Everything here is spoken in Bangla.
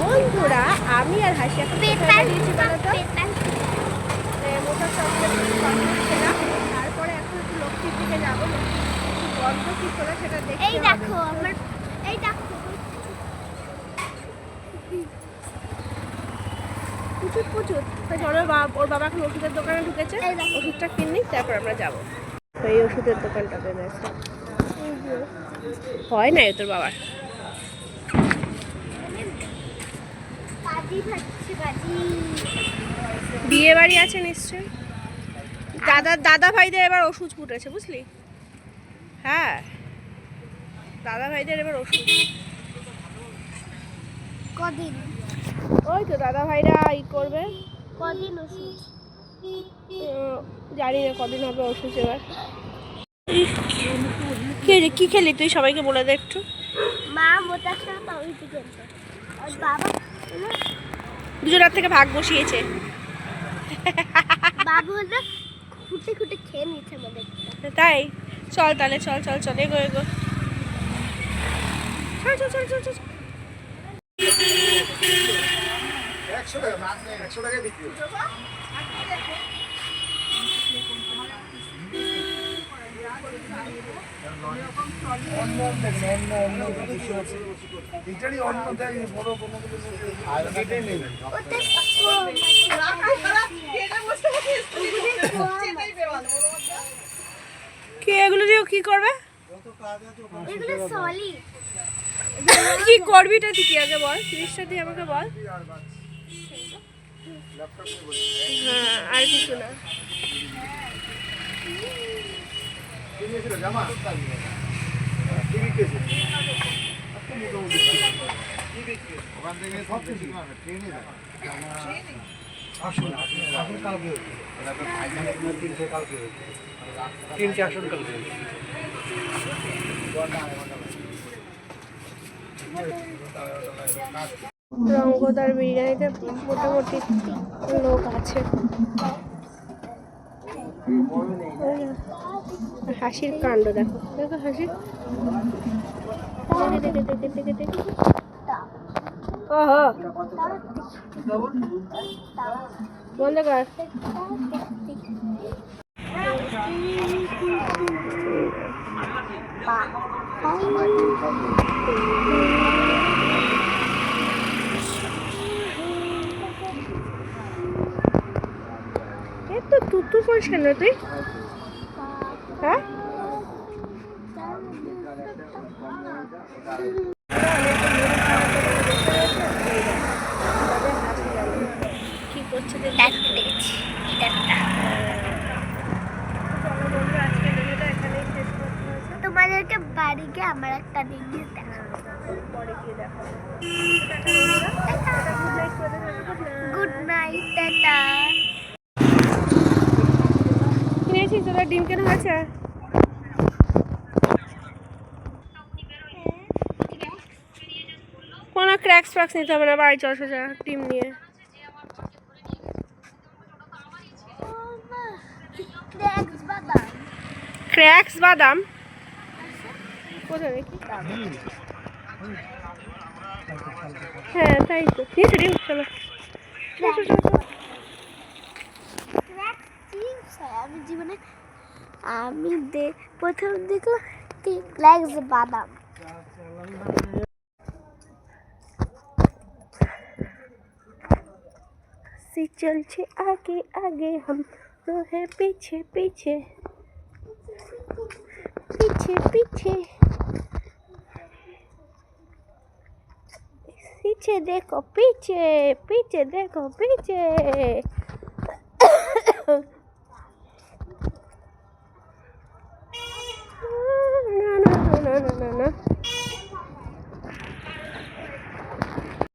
বন্ধুরা আমি আর হাসি এখন দিয়েছি বলো তো? এ, মোটা চকলেট খেলাম তারপরে এখন একটু লক্ষ্মীর দিকে যাব। গন্ধ কি করে সেটা দেখতে এই দেখো আমার এই দেখো। প্রচুর প্রচুর। তো চলো ওর বাবা এখন ওষুধের দোকানে ঢুকেছে। ওষুধটা কিনি তারপর আমরা যাব। এই ওষুধের দোকানটাতে রয়েছে হয় না তোর বাবার? বিয়ে বাড়ি আছে নিশ্চয়ই। দাদা দাদা ভাইদের এবার ওষুধ ফুটেছে বুঝলি? হ্যাঁ। দাদা ভাইদের এবার ওষুধ। কদিন? ওই তো দাদা ভাইরা ই করবে। কদিন ওষুধ? জানি না কদিন হবে ওষুধ এবার। কি কি খেলি তুই? সবাইকে বলে দে একটু। দুজনের থেকে ভাগ বসিয়েছে। বাবু হলো খুঁটে খুঁটে খেয়ে নিচ্ছে আমাদের। তাই? চল তাহলে চল চল চল এগো এগো। চল চল চল চল চল। একশো টাকা একশো বিক্রি অন্য অন্য অন্য অন্য কিছু আছে। এটারই অন্য দেয়, বড় কোনো কিছু আর এটাই নেই। ওতে কি এগুলো দিয়ে কি করবে এগুলো কি করবি এটা তুই আগে বল জিনিসটা দিয়ে আমাকে বল হ্যাঁ আর কিছু না কি নিয়েছিল, জামা? কি বিক্রিছে? ওখান থেকে সব কিছু ট্রেনে আসুন, আসুন কালকে হয়েছে। ওরা তো ফাইনালে কিনে তিনটে কালকে হয়েছে। তিনটে আসুন কালকে হয়েছে। রঙ্গদার বিরিয়ানিতে মোটামুটি লোক আছে হাসির কাণ্ড দেখো। দেখো হাসি। কর। এত তুতু করিস কেন তুই হ্যাঁ কি করছে দেখি দেখতে দেখছি এটা একটা। চলো বন্ধুরা আজকে ভিডিওটা এখানেই শেষ করতে হয়েছে তোমাদেরকে বাড়ি গিয়ে আমার একটা দেখাবো পরে গিয়ে দেখো। গুড নাইট টাটা কিনেছিস? তোদের ডিম কেনা হয়েছে? ক্র্যাক্স ফ্র্যাক্স নিতে হবে না, বাড়ি চল সোজা টিম নিয়ে। ক্র্যাক্স বাদাম। হ্যাঁ তাই আমি জীবনে আমি প্রথম দেখলাম ক্র্যাক্স বাদাম। सी छे आगे आगे हम तो है पीछे पीछे। पीछे पीछे। पीछे देखो, पीछे पीछे देखो, पीछे। ना ना ना ना ना।